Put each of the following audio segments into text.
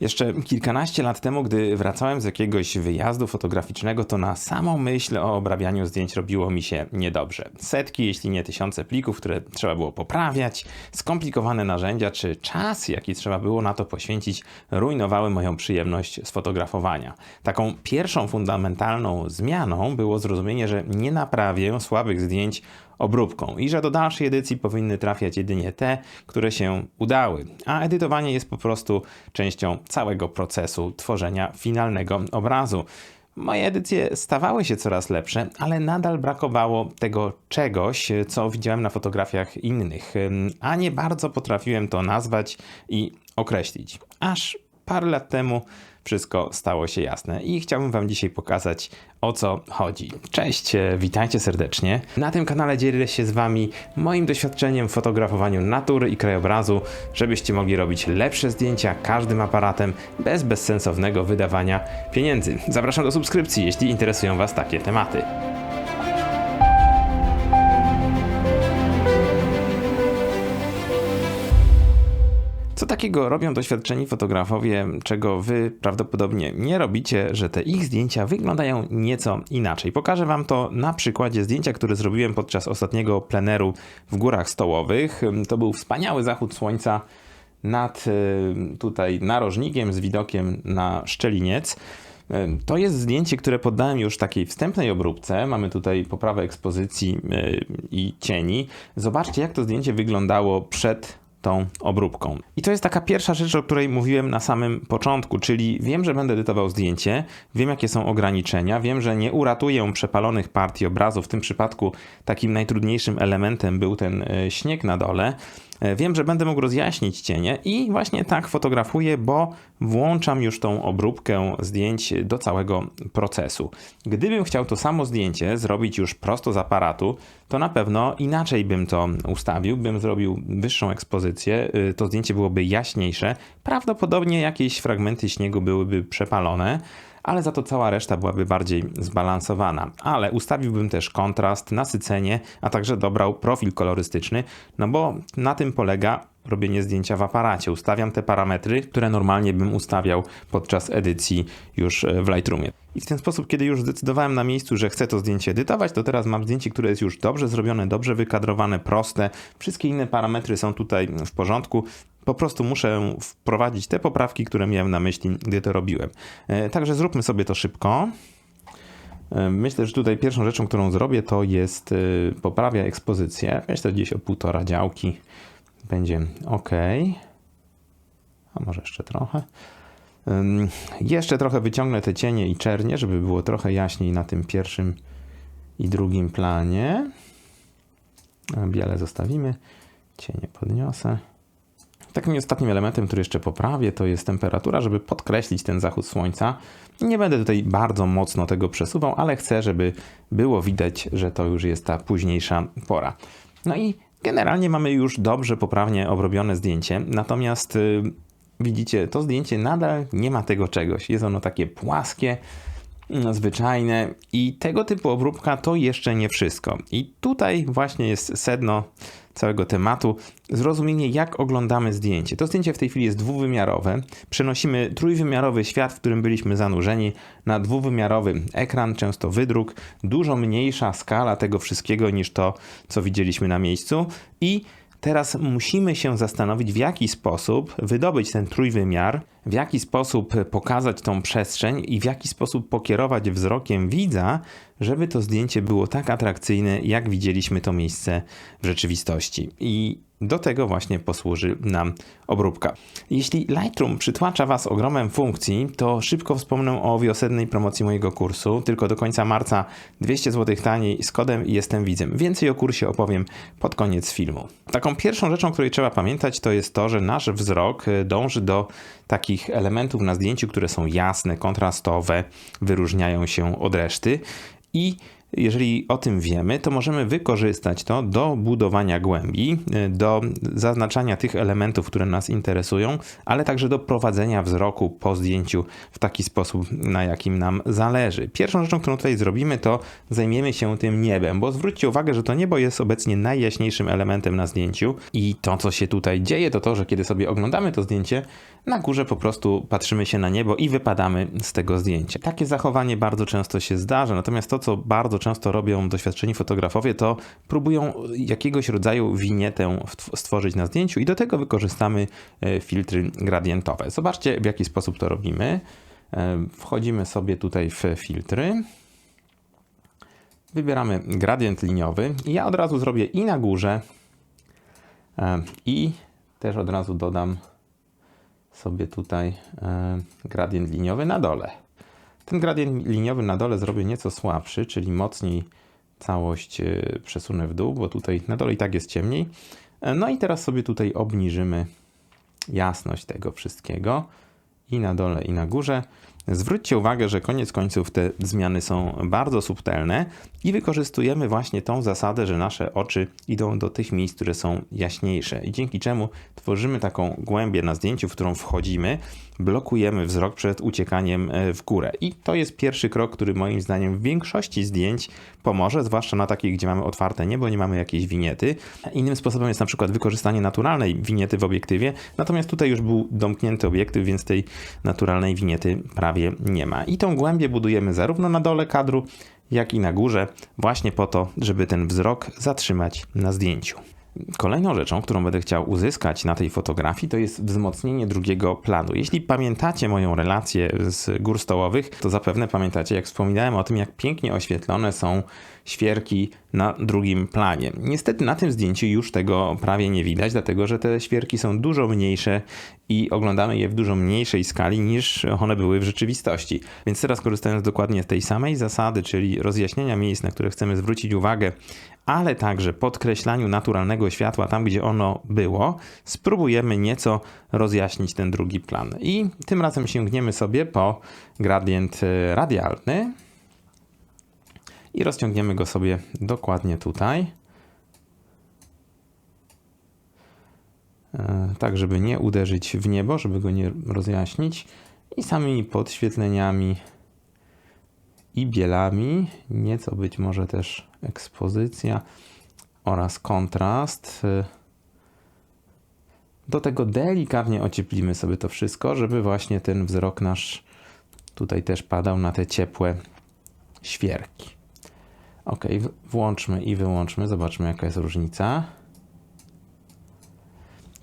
Jeszcze kilkanaście lat temu, gdy wracałem z jakiegoś wyjazdu fotograficznego, to na samą myśl o obrabianiu zdjęć robiło mi się niedobrze. Setki, jeśli nie tysiące plików, które trzeba było poprawiać, skomplikowane narzędzia czy czas, jaki trzeba było na to poświęcić, rujnowały moją przyjemność z fotografowania. Taką pierwszą fundamentalną zmianą było zrozumienie, że nie naprawię słabych zdjęć obróbką i że do dalszej edycji powinny trafiać jedynie te, które się udały, a edytowanie jest po prostu częścią całego procesu tworzenia finalnego obrazu. Moje edycje stawały się coraz lepsze, ale nadal brakowało tego czegoś, co widziałem na fotografiach innych, a nie bardzo potrafiłem to nazwać i określić. Aż parę lat temu wszystko stało się jasne i chciałbym Wam dzisiaj pokazać o co chodzi. Cześć, e, witajcie serdecznie. Na tym kanale dzielę się z Wami moim doświadczeniem w fotografowaniu natury i krajobrazu, żebyście mogli robić lepsze zdjęcia każdym aparatem bez bezsensownego wydawania pieniędzy. Zapraszam do subskrypcji, jeśli interesują Was takie tematy. Co takiego robią doświadczeni fotografowie, czego wy prawdopodobnie nie robicie, że te ich zdjęcia wyglądają nieco inaczej? Pokażę wam to na przykładzie zdjęcia, które zrobiłem podczas ostatniego pleneru w Górach Stołowych. To był wspaniały zachód słońca nad y, tutaj narożnikiem z widokiem na Szczeliniec. Y, to jest zdjęcie, które poddałem już takiej wstępnej obróbce. Mamy tutaj poprawę ekspozycji y, i cieni. Zobaczcie, jak to zdjęcie wyglądało przed tą obróbką. I to jest taka pierwsza rzecz, o której mówiłem na samym początku, czyli wiem, że będę edytował zdjęcie, wiem jakie są ograniczenia, wiem, że nie uratuję przepalonych partii obrazu. W tym przypadku takim najtrudniejszym elementem był ten e, śnieg na dole. E, wiem, że będę mógł rozjaśnić cienie i właśnie tak fotografuję, bo włączam już tą obróbkę zdjęć do całego procesu. Gdybym chciał to samo zdjęcie zrobić już prosto z aparatu, to na pewno inaczej bym to ustawił, bym zrobił wyższą ekspozycję, y, to zdjęcie byłoby jaśniejsze, prawdopodobnie jakieś fragmenty śniegu byłyby przepalone ale za to cała reszta byłaby bardziej zbalansowana. Ale ustawiłbym też kontrast, nasycenie, a także dobrał profil kolorystyczny, no bo na tym polega robienie zdjęcia w aparacie. Ustawiam te parametry, które normalnie bym ustawiał podczas edycji już e, w Lightroomie. I w ten sposób, kiedy już zdecydowałem na miejscu, że chcę to zdjęcie edytować, to teraz mam zdjęcie, które jest już dobrze zrobione, dobrze wykadrowane, proste. Wszystkie inne parametry są tutaj w porządku. Po prostu muszę wprowadzić te poprawki, które miałem na myśli, gdy to robiłem. E, także zróbmy sobie to szybko. E, myślę, że tutaj pierwszą rzeczą, którą zrobię, to jest poprawia ekspozycję. Myślę gdzieś o półtora działki będzie ok. A może jeszcze trochę. Jeszcze trochę wyciągnę te cienie i czernie, żeby było trochę jaśniej na tym pierwszym i drugim planie. Biele zostawimy, cienie podniosę. Takim ostatnim elementem, który jeszcze poprawię, to jest temperatura, żeby podkreślić ten zachód słońca. Nie będę tutaj bardzo mocno tego przesuwał, ale chcę, żeby było widać, że to już jest ta późniejsza pora. No i Generalnie mamy już dobrze, poprawnie obrobione zdjęcie, natomiast y, widzicie, to zdjęcie nadal nie ma tego czegoś. Jest ono takie płaskie, zwyczajne i tego typu obróbka to jeszcze nie wszystko. I tutaj właśnie jest sedno całego tematu, zrozumienie, jak oglądamy zdjęcie. To zdjęcie w tej chwili jest dwuwymiarowe. Przenosimy trójwymiarowy świat, w którym byliśmy zanurzeni, na dwuwymiarowy ekran, często wydruk, dużo mniejsza skala tego wszystkiego niż to, co widzieliśmy na miejscu i Teraz musimy się zastanowić, w jaki sposób wydobyć ten trójwymiar, w jaki sposób pokazać tą przestrzeń i w jaki sposób pokierować wzrokiem widza, żeby to zdjęcie było tak atrakcyjne, jak widzieliśmy to miejsce w rzeczywistości. I do tego właśnie posłuży nam obróbka. Jeśli Lightroom przytłacza Was ogromem funkcji, to szybko wspomnę o wiosennej promocji mojego kursu. Tylko do końca marca 200 zł taniej z kodem Jestem Widzem. Więcej o kursie opowiem pod koniec filmu. Taką pierwszą rzeczą, której trzeba pamiętać, to jest to, że nasz wzrok dąży do takich elementów na zdjęciu, które są jasne, kontrastowe, wyróżniają się od reszty. I jeżeli o tym wiemy, to możemy wykorzystać to do budowania głębi, y, do zaznaczania tych elementów, które nas interesują, ale także do prowadzenia wzroku po zdjęciu w taki sposób, na jakim nam zależy. Pierwszą rzeczą, którą tutaj zrobimy, to zajmiemy się tym niebem, bo zwróćcie uwagę, że to niebo jest obecnie najjaśniejszym elementem na zdjęciu i to, co się tutaj dzieje, to to, że kiedy sobie oglądamy to zdjęcie, na górze po prostu patrzymy się na niebo i wypadamy z tego zdjęcia. Takie zachowanie bardzo często się zdarza, natomiast to, co bardzo często robią doświadczeni fotografowie, to próbują jakiegoś rodzaju winietę stworzyć na zdjęciu i do tego wykorzystamy e, filtry gradientowe. Zobaczcie, w jaki sposób to robimy. E, wchodzimy sobie tutaj w filtry. Wybieramy gradient liniowy i ja od razu zrobię i na górze e, i też od razu dodam sobie tutaj gradient liniowy na dole. Ten gradient liniowy na dole zrobię nieco słabszy, czyli mocniej całość e, przesunę w dół, bo tutaj na dole i tak jest ciemniej. E, no i teraz sobie tutaj obniżymy jasność tego wszystkiego i na dole i na górze. Zwróćcie uwagę, że koniec końców te zmiany są bardzo subtelne i wykorzystujemy właśnie tą zasadę, że nasze oczy idą do tych miejsc, które są jaśniejsze i dzięki czemu tworzymy taką głębię na zdjęciu, w którą wchodzimy, blokujemy wzrok przed uciekaniem e, w górę. I to jest pierwszy krok, który moim zdaniem w większości zdjęć pomoże, zwłaszcza na takich, gdzie mamy otwarte niebo, nie mamy jakiejś winiety. Innym sposobem jest na przykład wykorzystanie naturalnej winiety w obiektywie, natomiast tutaj już był domknięty obiektyw, więc tej naturalnej winiety prawie nie ma. I tą głębię budujemy zarówno na dole kadru, jak i na górze, właśnie po to, żeby ten wzrok zatrzymać na zdjęciu. Kolejną rzeczą, którą będę chciał uzyskać na tej fotografii, to jest wzmocnienie drugiego planu. Jeśli pamiętacie moją relację z gór stołowych, to zapewne pamiętacie, jak wspominałem o tym, jak pięknie oświetlone są świerki na drugim planie. Niestety na tym zdjęciu już tego prawie nie widać, dlatego że te świerki są dużo mniejsze i oglądamy je w dużo mniejszej skali niż one były w rzeczywistości. Więc teraz korzystając dokładnie z tej samej zasady, czyli rozjaśnienia miejsc, na które chcemy zwrócić uwagę, ale także podkreślaniu naturalnego światła tam, gdzie ono było, spróbujemy nieco rozjaśnić ten drugi plan. I tym razem sięgniemy sobie po gradient radialny i rozciągniemy go sobie dokładnie tutaj. E, tak, żeby nie uderzyć w niebo, żeby go nie rozjaśnić. I samymi podświetleniami i bielami, nieco być może też ekspozycja oraz kontrast. Do tego delikatnie ocieplimy sobie to wszystko, żeby właśnie ten wzrok nasz tutaj też padał na te ciepłe świerki. Ok, włączmy i wyłączmy, zobaczmy jaka jest różnica.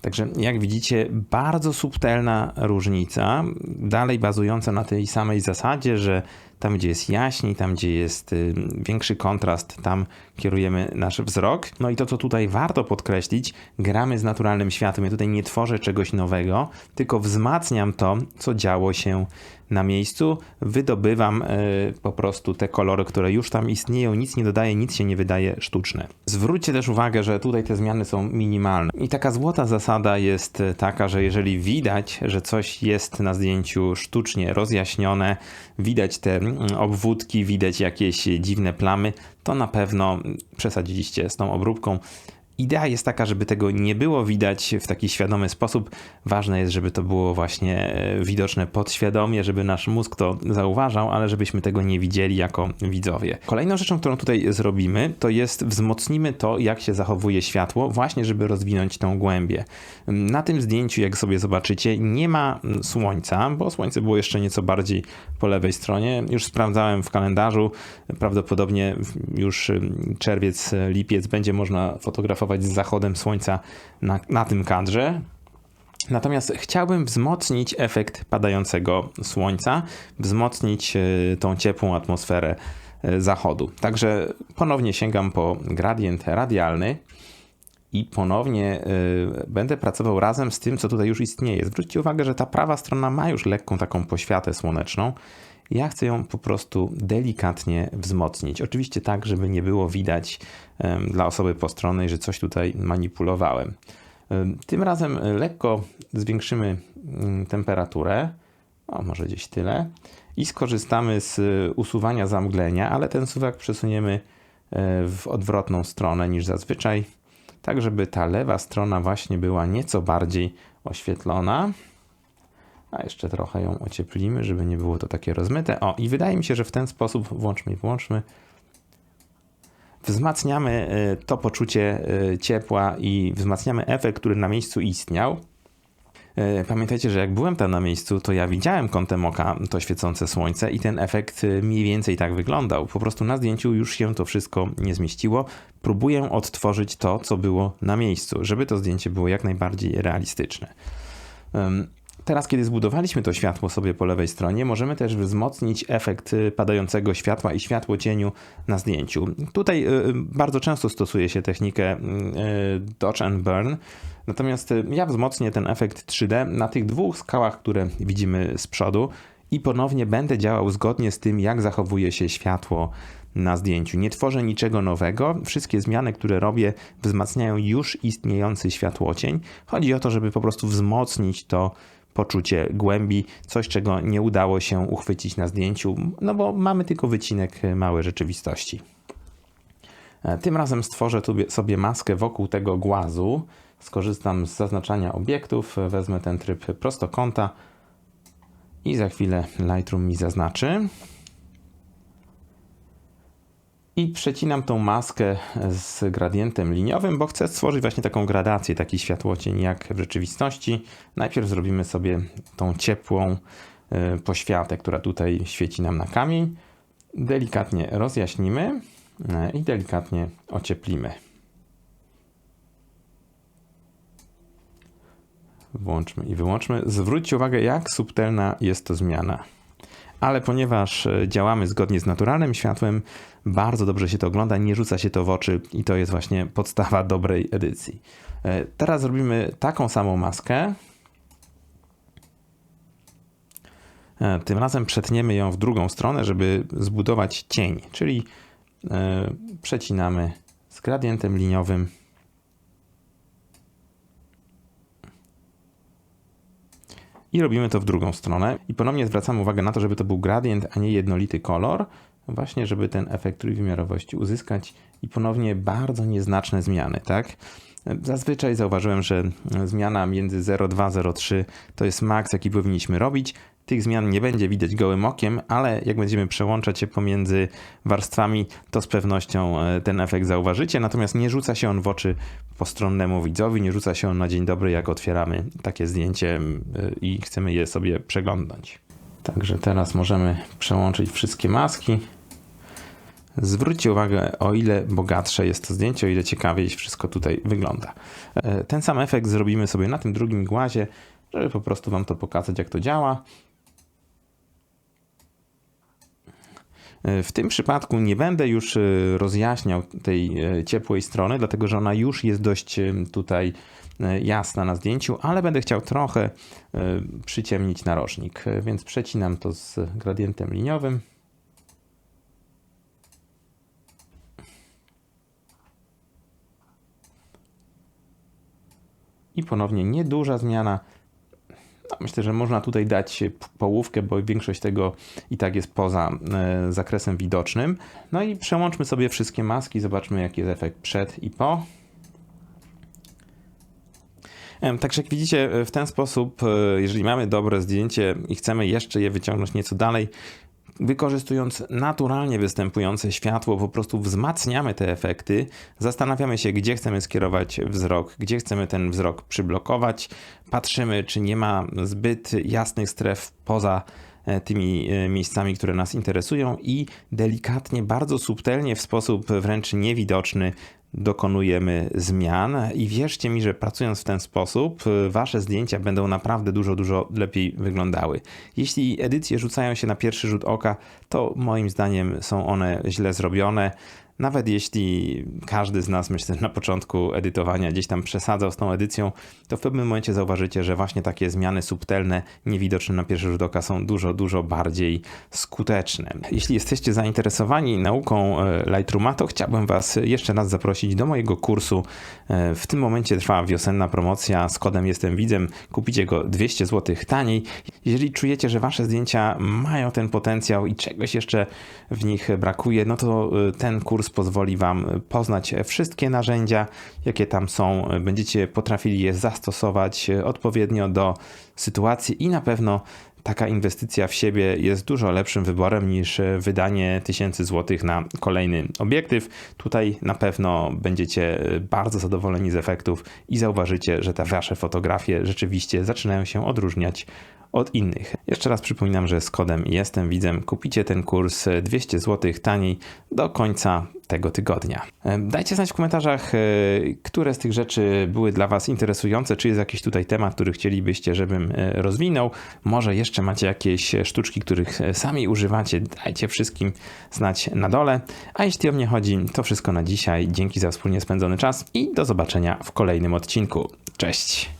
Także jak widzicie, bardzo subtelna różnica, dalej bazująca na tej samej zasadzie, że tam gdzie jest jaśniej, tam gdzie jest y, większy kontrast, tam kierujemy nasz wzrok. No i to, co tutaj warto podkreślić, gramy z naturalnym światłem. Ja tutaj nie tworzę czegoś nowego, tylko wzmacniam to, co działo się na miejscu, wydobywam y, po prostu te kolory, które już tam istnieją, nic nie dodaję, nic się nie wydaje sztuczne. Zwróćcie też uwagę, że tutaj te zmiany są minimalne. I taka złota zasada jest taka, że jeżeli widać, że coś jest na zdjęciu sztucznie rozjaśnione, widać te obwódki, widać jakieś dziwne plamy, to na pewno przesadziliście z tą obróbką. Idea jest taka, żeby tego nie było widać w taki świadomy sposób. Ważne jest, żeby to było właśnie e, widoczne podświadomie, żeby nasz mózg to zauważał, ale żebyśmy tego nie widzieli jako widzowie. Kolejną rzeczą, którą tutaj zrobimy, to jest wzmocnimy to, jak się zachowuje światło, właśnie żeby rozwinąć tą głębię. Na tym zdjęciu, jak sobie zobaczycie, nie ma słońca, bo słońce było jeszcze nieco bardziej po lewej stronie. Już sprawdzałem w kalendarzu, prawdopodobnie już czerwiec, lipiec będzie można fotografować z zachodem słońca na, na tym kadrze. Natomiast chciałbym wzmocnić efekt padającego słońca, wzmocnić e, tą ciepłą atmosferę e, zachodu. Także ponownie sięgam po gradient radialny i ponownie e, będę pracował razem z tym, co tutaj już istnieje. Zwróćcie uwagę, że ta prawa strona ma już lekką taką poświatę słoneczną. Ja chcę ją po prostu delikatnie wzmocnić. Oczywiście tak, żeby nie było widać dla osoby postronnej, że coś tutaj manipulowałem. Tym razem lekko zwiększymy mm, temperaturę O, może gdzieś tyle. I skorzystamy z y, usuwania zamglenia, ale ten suwak przesuniemy y, w odwrotną stronę niż zazwyczaj, tak żeby ta lewa strona właśnie była nieco bardziej oświetlona. A jeszcze trochę ją ocieplimy, żeby nie było to takie rozmyte. O, i wydaje mi się, że w ten sposób, włączmy i włączmy, wzmacniamy y, to poczucie y, ciepła i wzmacniamy efekt, który na miejscu istniał. Y, Pamiętajcie, że jak byłem tam na miejscu, to ja widziałem kątem oka to świecące słońce i ten efekt mniej więcej tak wyglądał. Po prostu na zdjęciu już się to wszystko nie zmieściło. Próbuję odtworzyć to, co było na miejscu, żeby to zdjęcie było jak najbardziej realistyczne. Teraz, kiedy zbudowaliśmy to światło sobie po lewej stronie, możemy też wzmocnić efekt y, padającego światła i światło cieniu na zdjęciu. Tutaj y, bardzo często stosuje się technikę y, Dodge and Burn, natomiast ja wzmocnię ten efekt 3D na tych dwóch skałach, które widzimy z przodu i ponownie będę działał zgodnie z tym, jak zachowuje się światło na zdjęciu. Nie tworzę niczego nowego. Wszystkie zmiany, które robię, wzmacniają już istniejący światłocień. Chodzi o to, żeby po prostu wzmocnić to poczucie głębi, coś czego nie udało się uchwycić na zdjęciu, no bo mamy tylko wycinek małej rzeczywistości. E, tym razem stworzę sobie maskę wokół tego głazu. Skorzystam z zaznaczania obiektów, wezmę ten tryb prostokąta i za chwilę Lightroom mi zaznaczy i przecinam tą maskę z gradientem liniowym, bo chcę stworzyć właśnie taką gradację, taki światłocień jak w rzeczywistości. Najpierw zrobimy sobie tą ciepłą e, poświatę, która tutaj świeci nam na kamień. Delikatnie rozjaśnimy e, i delikatnie ocieplimy. Włączmy i wyłączmy. Zwróćcie uwagę, jak subtelna jest to zmiana ale ponieważ e, działamy zgodnie z naturalnym światłem, bardzo dobrze się to ogląda, nie rzuca się to w oczy i to jest właśnie podstawa dobrej edycji. E, teraz zrobimy taką samą maskę. E, tym razem przetniemy ją w drugą stronę, żeby zbudować cień, czyli przecinamy z gradientem liniowym I robimy to w drugą stronę. I ponownie zwracamy uwagę na to, żeby to był gradient, a nie jednolity kolor, właśnie żeby ten efekt trójwymiarowości uzyskać i ponownie bardzo nieznaczne zmiany, tak? Zazwyczaj zauważyłem, że zmiana między 0,2 a 0,3 to jest maks, jaki powinniśmy robić. Tych zmian nie będzie widać gołym okiem, ale jak będziemy przełączać się pomiędzy warstwami, to z pewnością e, ten efekt zauważycie. Natomiast nie rzuca się on w oczy postronnemu widzowi, nie rzuca się on na dzień dobry, jak otwieramy takie zdjęcie i chcemy je sobie przeglądać. Także teraz możemy przełączyć wszystkie maski. Zwróćcie uwagę, o ile bogatsze jest to zdjęcie, o ile ciekawiej wszystko tutaj wygląda. E, ten sam efekt zrobimy sobie na tym drugim głazie, żeby po prostu Wam to pokazać, jak to działa. W tym przypadku nie będę już e, rozjaśniał tej e, ciepłej strony, dlatego że ona już jest dość e, tutaj jasna na zdjęciu, ale będę chciał trochę przyciemnić narożnik, więc przecinam to z gradientem liniowym. I ponownie nieduża zmiana no, myślę, że można tutaj dać połówkę, bo większość tego i tak jest poza e, zakresem widocznym. No i przełączmy sobie wszystkie maski, zobaczmy jaki jest efekt przed i po. Także jak widzicie, w ten sposób, e, jeżeli mamy dobre zdjęcie i chcemy jeszcze je wyciągnąć nieco dalej, wykorzystując naturalnie występujące światło, po prostu wzmacniamy te efekty, zastanawiamy się, gdzie chcemy skierować wzrok, gdzie chcemy ten wzrok przyblokować, patrzymy, czy nie ma zbyt jasnych stref poza e, tymi e, miejscami, które nas interesują i delikatnie, bardzo subtelnie, w sposób wręcz niewidoczny dokonujemy zmian i wierzcie mi, że pracując w ten sposób, y, wasze zdjęcia będą naprawdę dużo, dużo lepiej wyglądały. Jeśli edycje rzucają się na pierwszy rzut oka, to moim zdaniem są one źle zrobione. Nawet jeśli każdy z nas, myślę, na początku edytowania gdzieś tam przesadzał z tą edycją, to w pewnym momencie zauważycie, że właśnie takie zmiany subtelne, niewidoczne na pierwszy rzut oka są dużo, dużo bardziej skuteczne. Jeśli jesteście zainteresowani nauką e, Lightrooma, to chciałbym Was jeszcze raz zaprosić do mojego kursu. E, W tym momencie trwa wiosenna promocja z kodem Jestem Widzem. Kupicie go 200 zł taniej. Jeżeli czujecie, że Wasze zdjęcia mają ten potencjał i czegoś jeszcze w nich brakuje, no to y, ten kurs pozwoli Wam poznać wszystkie narzędzia, jakie tam są. Będziecie potrafili je zastosować odpowiednio do sytuacji i na pewno taka inwestycja w siebie jest dużo lepszym wyborem niż wydanie tysięcy złotych na kolejny obiektyw. Tutaj na pewno będziecie bardzo zadowoleni z efektów i zauważycie, że te wasze fotografie rzeczywiście zaczynają się odróżniać od innych. Jeszcze raz przypominam, że z kodem Jestem Widzem kupicie ten kurs 200 zł taniej do końca tego tygodnia. E, Dajcie znać w komentarzach, e, które z tych rzeczy były dla Was interesujące, czy jest jakiś tutaj temat, który chcielibyście, żebym e, rozwinął. Może jeszcze macie jakieś sztuczki, których sami używacie, dajcie wszystkim znać na dole. A jeśli o mnie chodzi, to wszystko na dzisiaj. Dzięki za wspólnie spędzony czas i do zobaczenia w kolejnym odcinku. Cześć!